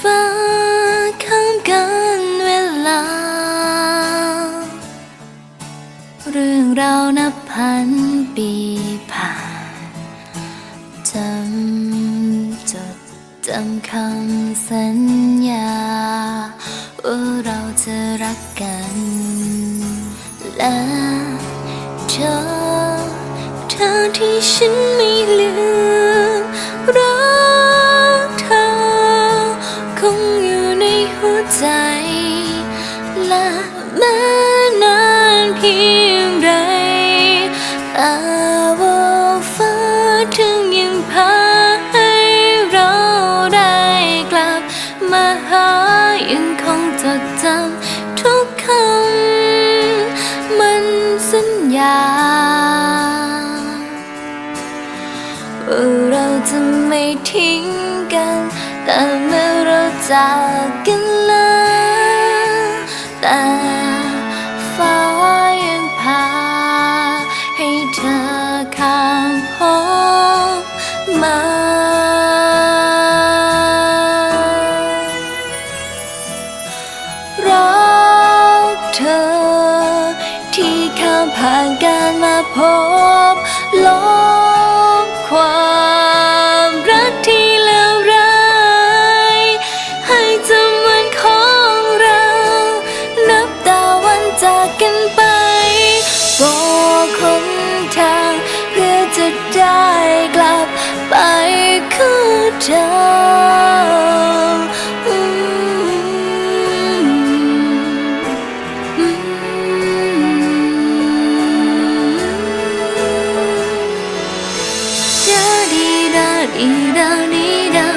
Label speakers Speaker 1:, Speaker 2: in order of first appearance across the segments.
Speaker 1: ฟ้าข้ามกันเวลา เรื่องราวนับพันปีผ่านจำจดจำคำสัญญา ว่าเราจะรักกัน และเธอเธอที่ฉันไม่ลื ในหัวใจ และแม้นานเพียงใดแต่ว่าฟ้าถึงยังพาให้เราได้กลับ มาหายังคงจดจำทุกคำมันสัญญาว่าเราจะไม่ทิ้ง จากกันแล้วแต่ฟ้ายังพาให้เธอข้ามพบมารักเธอที่ข้ามผ่านการมาพบลบ ดาดีด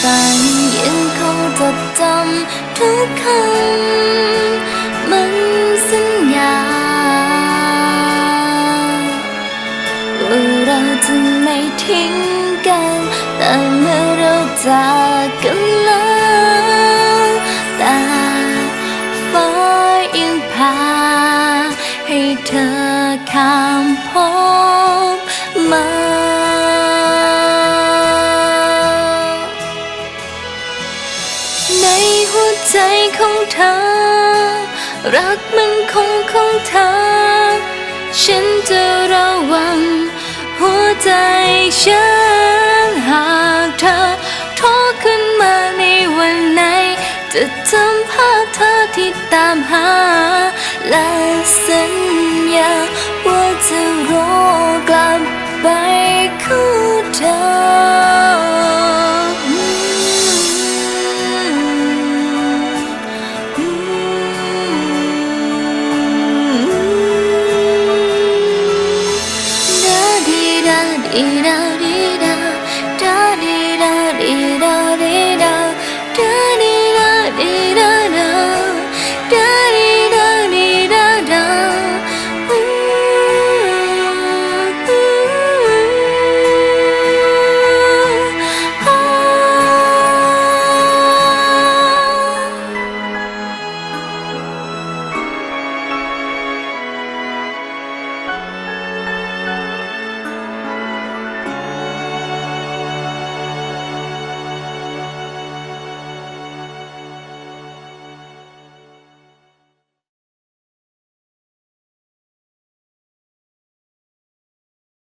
Speaker 1: ฝันยังคงจดจำทุกคำมันสัญญาว่าเราจะไม่ทิ้งกัน แต่เมื่อเราจากกันแล้วต่ฟ้ายังพา ให้เธอข้ามพบมา ใจของเธอ รักมันคงของเธอ ฉันจะระวัง หัวใจฉันหากเธอโทรขึ้นมาในวันไหน จะจำภาพเธอที่ตามหา และสัญญาว่าจะรอกลับไปคู่เธอ リラリララリラリラリラ。